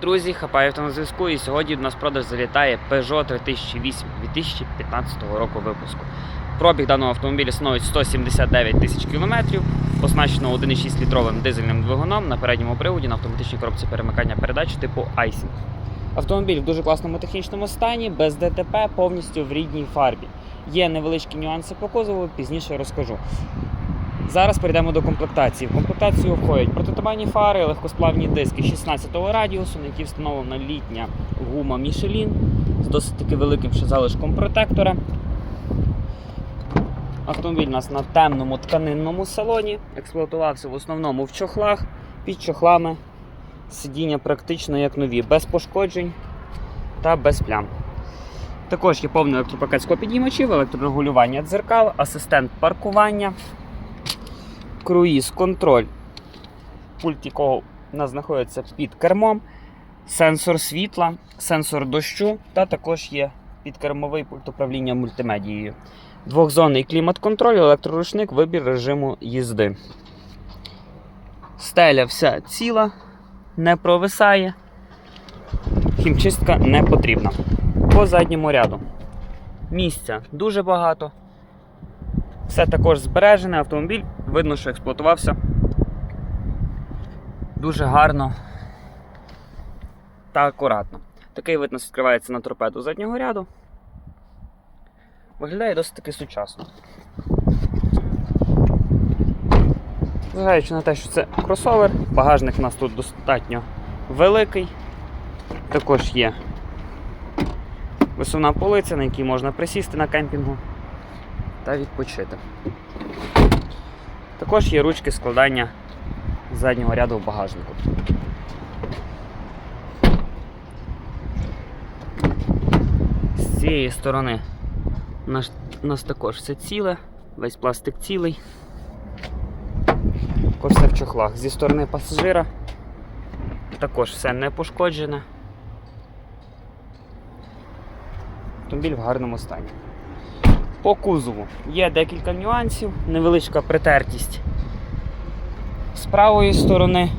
Друзі, Хапаєв на зв'язку і сьогодні до нас продаж залітає Peugeot 3008 2015 року випуску. Пробіг даного автомобіля становить 179 тисяч кілометрів, оснащено 1,6 літровим дизельним двигуном на передньому приводі на автоматичній коробці перемикання передач типу iSync. Автомобіль в дуже класному технічному стані, без ДТП, повністю в рідній фарбі. Є невеличкі нюанси по кузову, пізніше розкажу. Зараз перейдемо до комплектації. В комплектацію входять протитуманні фари, легкосплавні диски 16-го радіусу, на які встановлена літня гума Michelin з досить таки великим ще залишком протектора. Автомобіль у нас на темному тканинному салоні, експлуатувався в основному в чохлах, під чохлами. Сидіння практично як нові, без пошкоджень та без плям. Також є повний електропакет склопідіймачів, електрорегулювання дзеркал, асистент паркування, круїз контроль, пульт якого у нас знаходиться під кермом, сенсор світла, сенсор дощу та також є підкермовий пульт управління мультимедією. Двохзонний клімат-контроль, електроручник, вибір режиму їзди. Стеля вся ціла, не провисає. Хімчистка не потрібна. По задньому ряду. Місця дуже багато. Все також збережене, автомобіль видно, що експлуатувався дуже гарно та акуратно. Такий вид нас відкривається на торпеду заднього ряду. Виглядає досить таки сучасно. Зважаючи на те, що це кросовер, багажник у нас тут достатньо великий. Також є висувна полиця, на якій можна присісти на кемпінгу та відпочити. Також є ручки складання заднього ряду в багажнику. З цієї сторони у нас, також все ціле, весь пластик цілий. Також все в чохлах. Зі сторони пасажира також все не пошкоджене. Автомобіль в гарному стані. По кузову є декілька нюансів, невеличка притертість з правої сторони,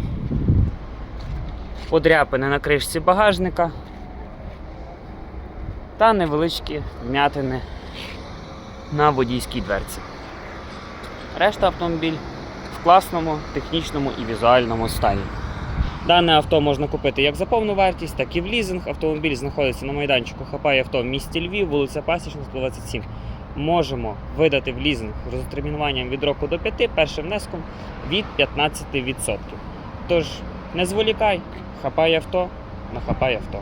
подряпини на кришці багажника та невеличкі вмятини на водійській дверці. Решта автомобіль в класному, технічному і візуальному стані. Дане авто можна купити як за повну вартість, так і в лізинг. Автомобіль знаходиться на майданчику Хапає авто в місті Львів, вулиця Пасічна, 127. Можемо видати в лізинг з розтермінуванням від року до 5 першим внеском від 15%. Тож не зволікай, хапай авто, нахапай авто.